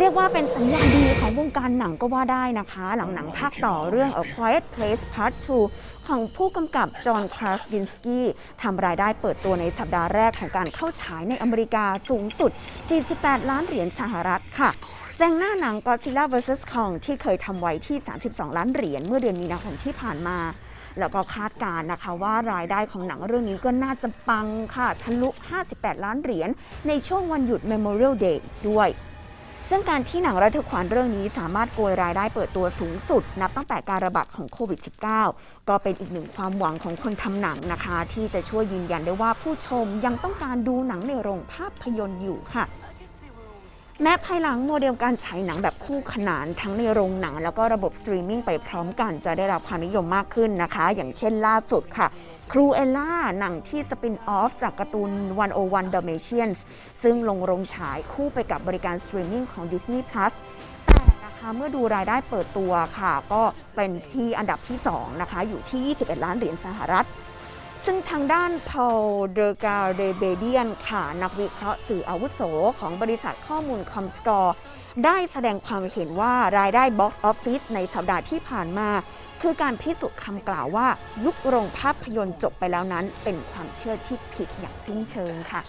เรียกว่าเป็นสัญญาณดีของวงการหนังก็ว่าได้นะคะ หลังหนังภาคต่อเรื่อง A Quiet Place Part 2 ของผู้กำกับจอห์นคราฟกินสกี้ทำรายได้เปิดตัวในสัปดาห์แรกของการเข้าฉายในอเมริกาสูงสุด 48 ล้านเหรียญสหรัฐค่ะแซงหน้าหนัง Godzilla vs Kong ที่เคยทำไว้ที่ 32 ล้านเหรียญเมื่อเดือนมีนาคมที่ผ่านมาแล้วก็คาดการณ์นะคะว่ารายได้ของหนังเรื่องนี้ก็น่าจะปังค่ะ ทะลุ 58 ล้านเหรียญในช่วงวันหยุด Memorial Day ด้วย ซึ่งการที่หนังระทึกขวัญเรื่องนี้สามารถโกยรายได้เปิดตัวสูงสุด นับตั้งแต่การระบาดของโควิด -19 ก็เป็นอีกหนึ่งความหวังของคนทำหนังนะคะ ที่จะช่วยยืนยันได้ว่าผู้ชมยังต้องการดูหนังในโรงภาพยนตร์อยู่ค่ะ แม้ภายหลังโมเดลการฉายหนังแบบคู่ขนานทั้งในโรงหนัง แล้วก็ระบบสตรีมมิ่งไปพร้อมกันจะได้รับความนิยมมากขึ้นนะคะ อย่างเช่นล่าสุดค่ะครูเอล่าหนังที่สปินออฟจากการ์ตูน 101 Dalmatians ซึ่งลงโรงฉายคู่ไปกับบริการสตรีมมิ่งของ Disney Plus แต่นะคะเมื่อดูรายได้เปิดตัวค่ะ ก็เป็นที่อันดับที่ 2 นะคะ อยู่ที่ 21 ล้านเหรียญสหรัฐ ซึ่งทางด้านพอลเดอร์กาเรเบเดียนค่ะ นักวิเคราะห์สื่ออาวุโสของบริษัทข้อมูลคอมสกอร์ได้แสดงความเห็นว่ารายได้บ็อกซ์ออฟฟิศในสัปดาห์ที่ผ่านมา คือการพิสูจน์คำกล่าวว่า ยุคโรงภาพยนตร์จบไปแล้วนั้น เป็นความเชื่อที่ผิดอย่างสิ้นเชิงค่ะ